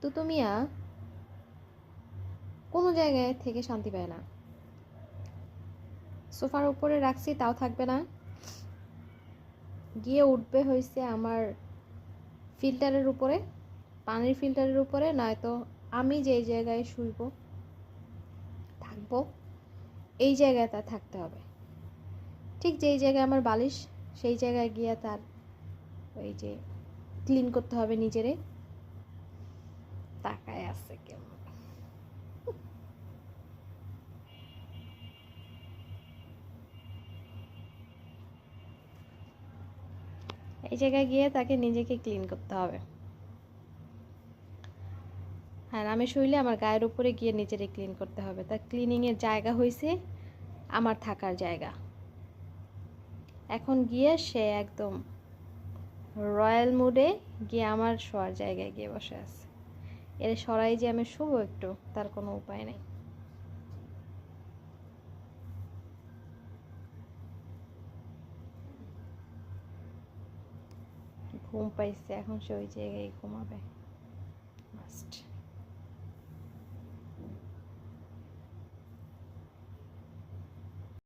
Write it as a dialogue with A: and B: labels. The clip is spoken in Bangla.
A: তুতুমিয়া কোনো জায়গায় থেকে শান্তি পায় না। সোফার উপরে রাখছি, তাও থাকবে না। গিয়ে উঠবে হয়েছে আমার ফিল্টারের উপরে, পানির ফিল্টারের উপরে, নয়তো আমি যেই জায়গায় শুইব, থাকব, এই জায়গায় তার থাকতে হবে। ঠিক যেই জায়গায় আমার বালিশ, সেই জায়গায় গিয়ে তার ওই যে ক্লিন করতে হবে নিজেরে। তাকায় আছে কেমন? এই জায়গায় গিয়ে তাকে নিজেকে ক্লিন করতে হবে। আর আমি শুইলে আমার গায়ের উপরে গিয়ে নিজেরে ক্লিন করতে হবে। তার ক্লিনিংয়ের জায়গা হয়েছে আমার থাকার জায়গা। এখন গিয়ে সে একদম রয়্যাল মুডে গিয়ে আমার শোয়ার জায়গায় গিয়ে বসে আছে। এর সরাই যে আমি শুভ একটু, তার কোনো উপায় নেই। ঘুম পাইছে, এখন সে ওই জায়গায় ঘুমাবে।